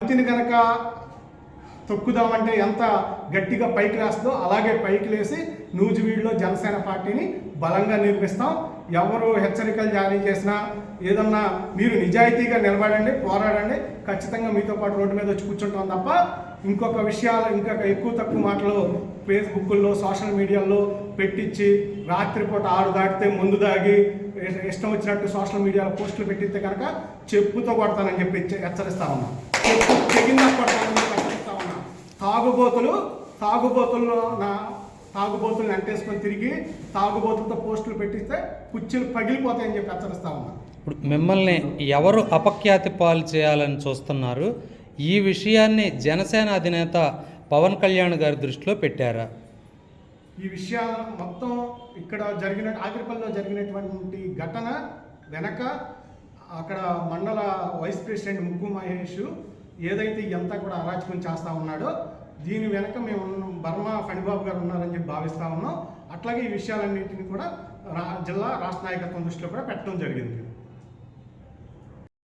బంతిని కనుక తొక్కుదామంటే ఎంత గట్టిగా పైకి లేస్తుందో అలాగే పైకి లేసి నూజివీడులో జనసేన పార్టీని బలంగా నిర్మిస్తాం. ఎవరు హెచ్చరికలు జారీ చేసినా ఏదన్నా మీరు నిజాయితీగా నిలబడండి పోరాడండి ఖచ్చితంగా మీతో పాటు రోడ్డు మీద వచ్చి కూర్చుంటాం తప్ప ఇంకొక విషయాలు ఇంకొక ఎక్కువ తక్కువ మాటలు ఫేస్బుక్లో సోషల్ మీడియాలో పెట్టించి రాత్రిపూట ఆరు దాటితే ముందు దాగి ఇష్టం వచ్చినట్టు సోషల్ మీడియాలో పోస్టులు పెట్టిస్తే కనుక చెప్పుతో కొడతానని చెప్పి హెచ్చ- హెచ్చరిస్తా చెప్పి హెచ్చరిస్తా ఉన్నా తాగుబోతులు తాగుబోతుల్లో నా తాగుబోతుల్ని అంటేసుకొని తిరిగి తాగుబోతులతో పోస్టులు పెట్టిస్తే కుర్చీలు పగిలిపోతాయని చెప్పి హెచ్చరిస్తా ఉన్నా. ఇప్పుడు మిమ్మల్ని ఎవరు అపఖ్యాతి పాలు చేయాలని చూస్తున్నారు? ఈ విషయాన్ని జనసేన అధినేత పవన్ కళ్యాణ్ గారి దృష్టిలో పెట్టారా? ఈ విషయాలు మొత్తం ఇక్కడ జరిగిన ఆగిరిపల్లిలో జరిగినటువంటి ఘటన వెనక అక్కడ మండల వైస్ ప్రెసిడెంట్ ముగ్గు మహేష్ ఏదైతే ఎంత కూడా అరాచకం చేస్తా ఉన్నాడో దీని వెనక మేము బర్మా ఫణిబాబు గారు ఉన్నారని చెప్పి భావిస్తూ ఉన్నాం. అట్లాగే ఈ విషయాలన్నింటినీ కూడా రా జిల్లా రాష్ట్ర నాయకత్వం దృష్టిలో కూడా పెట్టడం జరిగింది.